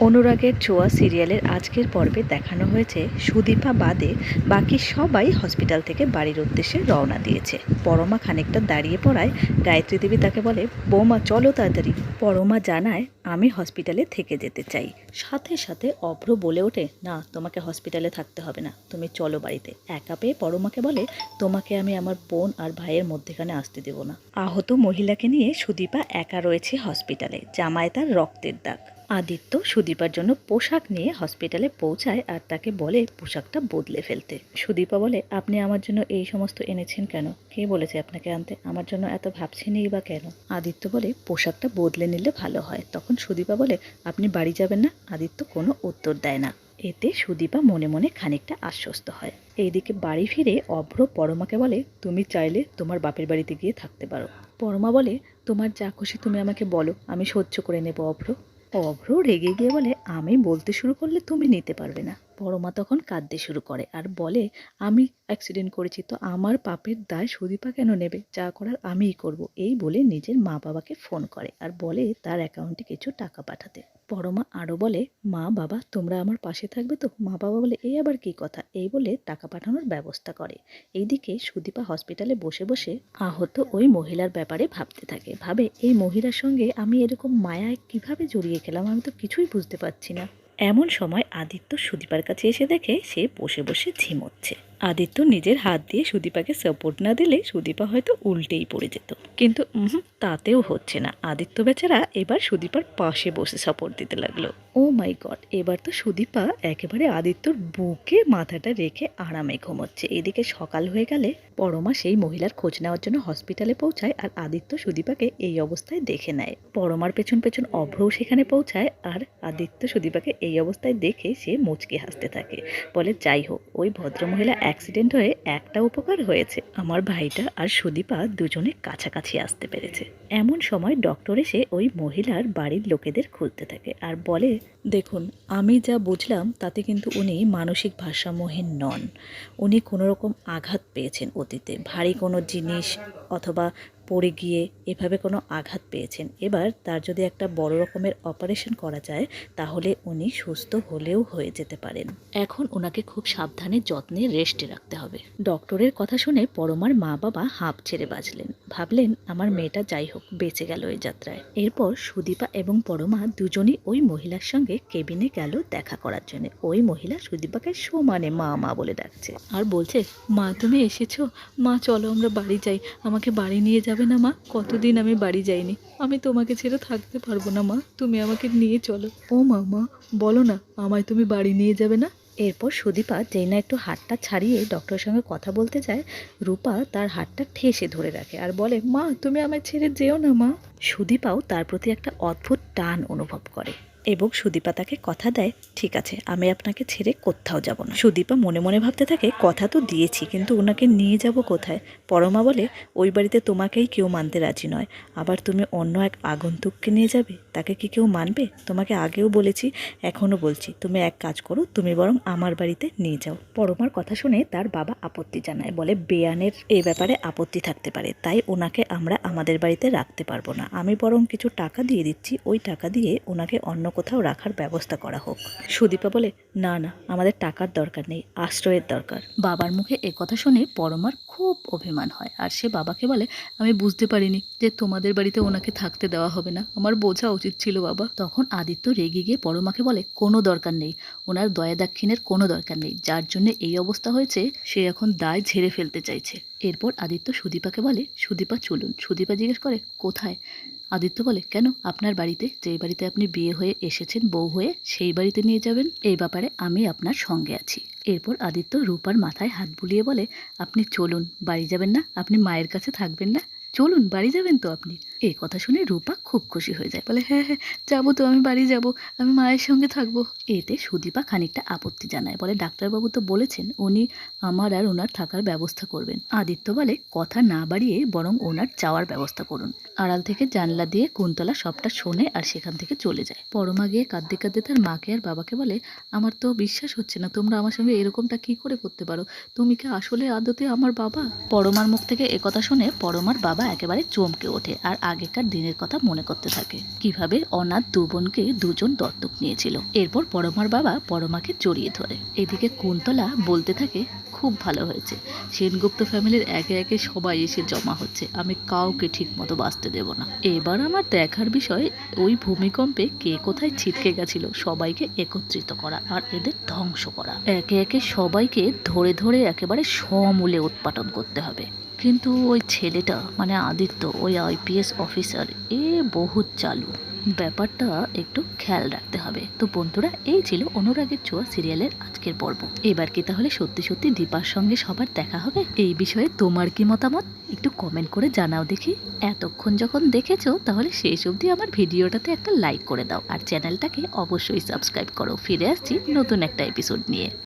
অনুরাগের ছোঁয়া সিরিয়ালের আজকের পর্বে দেখানো হয়েছে। সুদীপা বাদে বাকি সবাই হসপিটাল থেকে বাড়ির উদ্দেশ্যে রওনা দিয়েছে। পরমা খানিকটা দাঁড়িয়ে পড়ায় গায়ত্রী দেবী তাকে বলে, বৌমা, চলো তাড়াতাড়ি। পরমা জানায়, আমি হসপিটালে থেকে যেতে চাই। সাথে সাথে অভ্র বলে ওঠে, না, তোমাকে হসপিটালে থাকতে হবে না। তুমি চলো বাড়িতে। একা পেয়ে পরমাকে বলে, তোমাকে আমি আমার বোন আর ভাইয়ের মধ্যেখানে আসতে দেবো না। আহত মহিলাকে নিয়ে সুদীপা একা রয়েছে হসপিটালে। জামায় তার রক্তের দাগ। আদিত্য সুদীপার জন্য পোশাক নিয়ে হসপিটালে পৌঁছায় আর তাকে বলে পোশাকটা বদলে ফেলতে। সুদীপা বলে, আপনি আমার জন্য এই সমস্ত এনেছেন কেন? কে বলেছে আপনাকে আনতে? আমার জন্য এত ভাবছেনই বা কেন? আদিত্য বলে, পোশাকটা বদলে নিলে ভালো হয়। তখন সুদীপা বলে, আপনি বাড়ি যাবেন না? আদিত্য কোনো উত্তর দেয় না। এতে সুদীপা মনে মনে খানিকটা আশ্বস্ত হয়। এইদিকে বাড়ি ফিরে অভ্র পরমাকে বলে, তুমি চাইলে তোমার বাপের বাড়িতে গিয়ে থাকতে পারো। পরমা বলে, তোমার যা খুশি তুমি আমাকে বলো, আমি সহ্য করে নেব অভ্র। অভ্র রেগে গিয়ে বলে আমি বলতে শুরু করলে তুমি নিতে পারবে না। পরমা তখন কাঁদতে শুরু করে আর বলে, আমি অ্যাক্সিডেন্ট করেছি, তো আমার পাপের দায় সুদীপা কেন নেবে? যা করার আমিই করব। এই বলে নিজের মা বাবাকে ফোন করে আর বলে, তার অ্যাকাউন্টে কিছু টাকা পাঠাতে। পরমা আরও বলে, মা, বাবা, তোমরা আমার পাশে থাকবে তো? মা বাবা বলে এই আবার কি কথা? এই বলে টাকা পাঠানোর ব্যবস্থা করে। এইদিকে সুদীপা হসপিটালে বসে বসে আহত ওই মহিলার ব্যাপারে ভাবতে থাকে। ভাবে, এই মহিলার সঙ্গে আমি এরকম মায়ায় কীভাবে জড়িয়ে গেলাম? আমি তো কিছুই বুঝতে পারছি না। এমন সময় আদিত্য সুদীপার কাছে এসে দেখে সে বসে বসে ঝিমোচ্ছে। আদিত্য নিজের হাত দিয়ে সুদীপাকে সাপোর্ট না দিলে সুদীপা হয়তো উল্টেই পড়ে যেত। কিন্তু তাতেও হচ্ছে না। আদিত্য বেচারা এবার সুদীপার পাশে বসে সাপোর্ট দিতে লাগল। ও মাই গড এবার তো সুদীপা একেবারে আদিত্যর বুকে মাথাটা রেখে আরামে ঘুমোচ্ছে। এদিকে সকাল হয়ে গেলে পরমা সেই মহিলার খোঁজ নেওয়ার জন্য হসপিটালে পৌঁছায় আর আদিত্য সুদীপাকে এই অবস্থায় দেখে নেয়। পরমার পেছন পেছন অভ্রও সেখানে পৌঁছায় আর আদিত্য সুদীপাকে এই অবস্থায় দেখে সে মুচকে হাসতে থাকে। বলে, যাই হোক ওই ভদ্রমহিলা অ্যাক্সিডেন্ট হয়ে একটা উপকার হয়েছে। আমার ভাইটা আর সুদীপা দুজনে কাছাকাছি আসতে পেরেছে। এমন সময় ডক্টর এসে ওই মহিলার বাড়ির লোকেদের খুঁজতে থাকে আর বলে, দেখুন, আমি যা বুঝলাম তাতে কিন্তু উনি মানসিক ভারসাম্যহীন নন। উনি কোনো রকম আঘাত পেয়েছেন অতীতে। ভারী কোনো জিনিস অথবা পড়ে গিয়ে এভাবে কোনো আঘাত পেয়েছেন। এবার তার যদি একটা বড় রকমের অপারেশন করা যায়, তাহলে উনি সুস্থ হলেও হয়ে যেতে পারেন। এখন ওনাকে খুব সাবধানে, যত্নে রেস্টে রাখতে হবে। ডক্টরের কথা শুনে পরমার মা বাবা হাঁপ ছেড়ে বাজলেন ভাবলেন, আমার মেয়েটা যাই হোক বেঁচে গেল এই যাত্রায়। এরপর সুদীপা এবং পরমা দুজনই ওই মহিলার সঙ্গে কেবিনে গেল দেখা করার জন্য। ওই মহিলা সুদীপাকে সমানে মা মা বলে ডাকছে। আর বলছে, মা, তুমি এসেছ? মা, চলো আমরা বাড়ি যাই। আমাকে বাড়ি নিয়ে যাবে না, মা? কতদিন আমি বাড়ি যাইনি। আমি তোমাকে ছেড়ে থাকতে পারব না, মা। তুমি আমাকে নিয়ে চলো। ও, মা মা, বলো না, আমায় তুমি বাড়ি নিয়ে যাবে না? এরপর সুদীপা যেই না একটু হাতটা ছাড়িয়ে ডক্টরের সঙ্গে কথা বলতে যায়, রূপা তার হাতটা ঠেসে ধরে রাখে আর বলে, মা, তুমি আমায় ছেড়ে যেও না, মা। সুদীপাও তার প্রতি একটা অদ্ভুত টান অনুভব করে। এবং সুদীপা তাকে কথা দেয়, ঠিক আছে, আমি আপনাকে ছেড়ে কোথাও যাব না। সুদীপা মনে মনে ভাবতে থাকে, কথা তো দিয়েছি, কিন্তু ওনাকে নিয়ে যাব কোথায়? পরমা বলে, ওই বাড়িতে তোমাকেই কেউ মানতে রাজি নয়। আবার তুমি অন্য এক আগন্তুককে নিয়ে যাবে? তাকে কি কেউ মানবে? তোমাকে আগেও বলেছি, এখনও বলছি। তুমি এক কাজ করো, তুমি বরং আমার বাড়িতে নিয়ে যাও। পরমার কথা শুনে তার বাবা আপত্তি জানায়, বলে, বেয়ানের এই ব্যাপারে আপত্তি থাকতে পারে, তাই ওনাকে আমরা আমাদের বাড়িতে রাখতে পারব না। আমি বরং কিছু টাকা দিয়ে দিচ্ছি, ওই টাকা দিয়ে ওনাকে অন্য কোথাও রাখার ব্যবস্থা করা হোক। সুদীপা বলে, না না, আমাদের টাকার দরকার নেই, আশ্রয়ের দরকার। বাবার মুখে কথা শুনে পরমার খুব অভিমান হয় আর সে বাবাকে বলে, আমি বুঝতে পারিনি যে তোমাদের বাড়িতে ওনাকে থাকতে দেওয়া হবে না। আমার বোঝা উচিত ছিল বাবা। তখন আদিত্য রেগে গিয়ে পরমাকে বলে, কোনো দরকার নেই। ওনার দয়া দাক্ষিণের কোনো দরকার নেই। যার জন্য এই অবস্থা হয়েছে, সে এখন দায় ঝেড়ে ফেলতে চাইছে। এরপর আদিত্য সুদীপাকে বলে, সুদীপা, চলুন। সুদীপা জিজ্ঞেস করে, কোথায়? আদিত্য বলে, কেন? আপনার বাড়িতে যে বাড়িতে আপনি বিয়ে হয়ে এসেছেন, বউ হয়ে, সেই বাড়িতে নিয়ে যাবেন? এই ব্যাপারে আমি আপনার সঙ্গে আছি। এরপর আদিত্য রূপার মাথায় হাত বুলিয়ে বলে, আপনি চলুন, বাড়ি যাবেন না, আপনি মায়ের কাছে থাকবেন না চলুন, বাড়ি যাবেন তো আপনি? এই কথা শুনে রূপা খুব খুশি হয়ে যায়। বলে হ্যাঁ হ্যাঁ যাব তো, আমি বাড়ি যাব। আমি মায়ের সঙ্গে থাকব। এতে সুদীপা খানিকটা আপত্তি জানায়। বলে, ডাক্তারবাবু তো বলেছেন, উনি আমার আর ওনার থাকার ব্যবস্থা করবেন। আদিত্য বলে, কথা না বাড়িয়ে বরং ওনার যাওয়ার ব্যবস্থা করুন। আড়াল থেকে জানলা দিয়ে কুন্তলা সবটা শোনে আর সেখান থেকে চলে যায়। পরমা গিয়ে কাঁদতে কাঁদতে তার মাকে আর বাবাকে বলে, আমার তো বিশ্বাস হচ্ছে না, তোমরা আমার সঙ্গে এরকমটা কি করে করতে পারো? তুমি কি আসলে আদতে আমার বাবা? পরমার মুখ থেকে একথা শুনে পরমার বাবা বাবা একেবারে চমকে ওঠে আর আগেকার দিনের কথা মনে করতে থাকে। কীভাবে অনাথ দু বোনকে দুজন দত্তক নিয়েছিল। এরপর পরমার বাবা পরমাকে জড়িয়ে ধরে। এদিকে কুন্তলা বলতে থাকে, খুব ভালো হয়েছে। সেনগুপ্ত ফ্যামিলির একে একে সবাই এসে জমা হচ্ছে। আমি কাউকে ঠিক মতো বাঁচতে দেব না। এবার আমার দেখার বিষয়, ওই ভূমিকম্পে কে কোথায় ছিটকে গেছিল সবাইকে একত্রিত করা আর এদের ধ্বংস করা। একে একে সবাইকে ধরে ধরে একেবারে সমূলে উৎপাটন করতে হবে। কিন্তু ওই ছেলেটা মানে আদিত্য, ওই আইপিএস অফিসার এ বহুত চালু। ব্যাপারটা একটু খেয়াল রাখতে হবে। তো বন্ধুরা, এই ছিল অনুরাগের ছোঁয়া সিরিয়ালের আজকের পর্ব। এবার কি তাহলে সত্যি সত্যি দীপার সঙ্গে সবার দেখা হবে? এই বিষয়ে তোমার কি মতামত? একটু কমেন্ট করে জানাও দেখি। এতক্ষণ যখন দেখেছ, তাহলে শেষ অবধি আমার ভিডিওটাতে একটা লাইক করে দাও। আর চ্যানেলটাকে অবশ্যই সাবস্ক্রাইব করো। ফিরে আসছি নতুন একটা এপিসোড নিয়ে।